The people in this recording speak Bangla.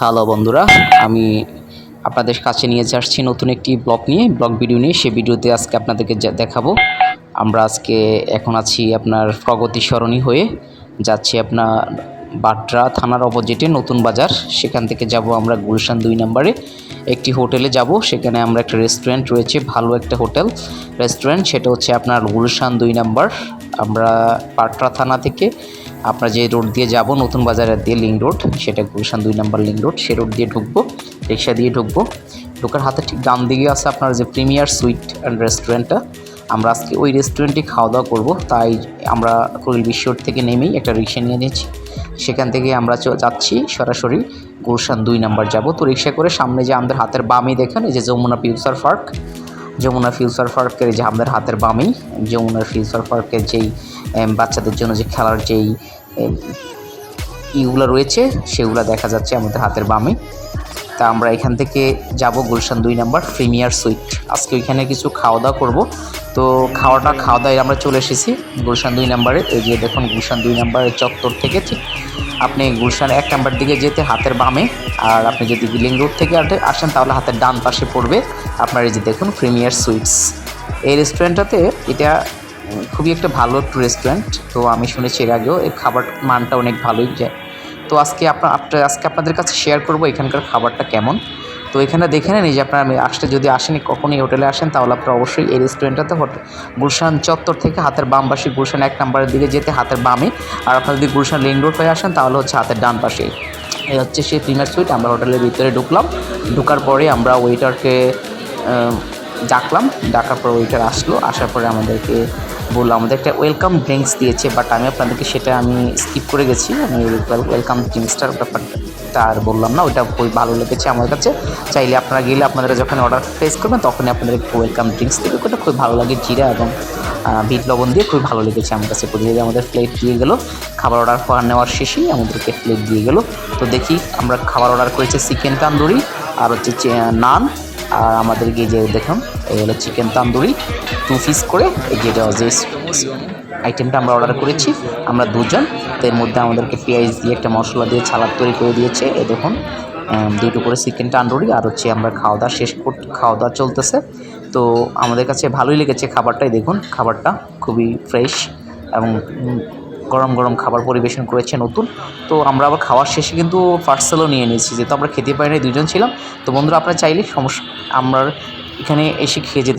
হ্যালো বন্ধুরা, আমি আপনাদের কাছে নিয়ে যাচ্ছি নতুন একটি ব্লগ নিয়ে। ব্লগ ভিডিও নিয়ে সেই ভিডিওতে আজকে আপনাদেরকে দেখাবো। আমরা আজকে এখন আছি আপনার প্রগতি সরণি হয়ে। যাচ্ছি আপনার বাট্রা থানার অপোজিটে নতুন বাজার। সেখান থেকে যাব আমরা গুলশান দুই নম্বরে। একটি হোটেলে যাব, সেখানে আমরা একটা রেস্টুরেন্ট রয়েছে, ভালো একটা হোটেল। রেস্টুরেন্ট, সেটা হচ্ছে আপনার গুলশান দুই নম্বর। আমরা পাটরা থানা থেকে আমরা যে রোড দিয়ে যাব, নতুন বাজারের দিয়ে লিঙ্ক রোড, সেটা গুলশান দুই নম্বর লিঙ্ক রোড, সে রোড দিয়ে ঢুকবো, রিক্সা দিয়ে ঢুকবো। ঢোকার হাতে ঠিক ডান দিকে আছে আপনার যে প্রিমিয়ার সুইট অ্যান্ড রেস্টুরেন্টটা। আমরা আজকে ওই রেস্টুরেন্টে খাওয়া দাওয়া করব, তাই আমরা কোয়েল বিশ্বর থেকে নেমেই একটা রিক্সা নিয়ে নিয়েছি সেখান থেকে আমরা যাচ্ছি সরাসরি গুলশান দুই নাম্বার যাব। তো রিক্সা করে সামনে যে আমাদের হাতের বামে দেখেন, এই যে Jamuna future park. Jamuna future পার্কের যে আমাদের হাতের বামেই যমুনার ফিউচার পার্কের যেই বাচ্চাদের জন্য যে খেলার যেই ইগুলো রয়েছে, সেগুলো দেখা যাচ্ছে আমাদের হাতের বামে। তা আমরা এখান থেকে যাব গুলশান দুই নাম্বার প্রিমিয়ার সুইট। আজকে ওইখানে কিছু খাওয়া দাওয়া করব। তো খাওয়াটা খাওয়া দাওয়ায় আমরা চলে এসেছি গুলশান দুই নাম্বারে। এই যে দেখুন গুলশান দুই নাম্বারের চত্বর থেকে ঠিক আপনি গুলশান এক নাম্বার দিকে যেতে হাতের বামে, আর আপনি যদি বিলিং রোড থেকে আসেন তাহলে হাতের ডান পাশে পড়বে আপনার এই যে দেখুন প্রিমিয়ার সুইটস। এই রেস্টুরেন্টটাতে এটা খুবই একটা ভালো একটু রেস্টুরেন্ট। তো আমি শুনেছি এর আগেও এর খাবার মানটা অনেক ভালোই। যায় তো আজকে আপনার আজকে আপনাদের কাছে শেয়ার করব এখানকার খাবারটা কেমন। তো এখানে দেখে নেন যে আপনারা আসলে যদি আসেনি কখনই হোটেলে আসেন, তাহলে আপনারা অবশ্যই এই রেস্টুরেন্টটাতে হোটেল, গুলশান চত্বর থেকে হাতের বাম পাশে, গুলশান এক নাম্বারের দিকে যেতে হাতের বামে, আর আপনারা যদি গুলশান লিং রোড হয়ে আসেন, তাহলে হচ্ছে হাতের ডান পাশে। এই হচ্ছে সেই প্রিমিয়ার সুইট আমরা হোটেলের ভিতরে ঢুকলাম। ঢোকার পরে আমরা ওয়েটারকে ডাকলাম। ডাকার পর ওয়েটার আসলো, আসার পরে আমাদেরকে বলল, আমাদের একটা ওয়েলকাম ড্রিঙ্কস দিয়েছে বাট আমি আপনাদেরকে সেটা আমি স্কিপ করে গেছি। আমি ওয়েলকাম ড্রিঙ্কসটার ব্যাপারটা আর বললাম না, ওইটা খুবই ভালো লেগেছে আমার কাছে। চাইলে আপনারা গেলে আপনারা যখন অর্ডার প্লেস করবেন, তখনই আপনাদের ওয়েলকাম ড্রিঙ্কস দেবে ওটা খুবই ভালো লাগে জিরা এবং বিট লবণ দিয়ে খুবই ভালো লেগেছে আমার কাছে। প্রতিদিন আমাদের প্লেট দিয়ে গেলো, খাবার অর্ডার করা নেওয়ার শেষেই আমাদেরকে প্লেট দিয়ে গেলো। তো দেখি আমরা খাবার অর্ডার করেছি চিকেন তান্দুরি আর হচ্ছে নান। আর আমাদেরকে যে দেখুন, এই হলো চিকেন তান্দুরি টু পিস করে, এই যে আইটেমটা আমরা অর্ডার করেছি। আমরা দুজন। তো এর মধ্যে আমাদেরকে পেঁয়াজ দিয়ে একটা মশলা দিয়ে ছালাদ তৈরি করে দিয়েছে। এ দেখুন দুটো করে চিকেন তান্দুরি আর হচ্ছে আমরা খাওয়া দাওয়া শেষ খাওয়া দাওয়া চলতেছে। তো আমাদের কাছে ভালোই লেগেছে খাবারটাই দেখুন। খাবারটা খুবই ফ্রেশ এবং গরম গরম খাবার পরিবেশন করেছে নতুন। তো আমরা আবার খাওয়ার শেষে কিন্তু পার্সেলও নিয়ে নিয়েছি। যেহেতু আমরা খেতে পারি না দুজন ছিলাম। তো বন্ধুরা, আপনারা চাইলে সমস্যা আমরা এখানে এসে খেয়ে যেতে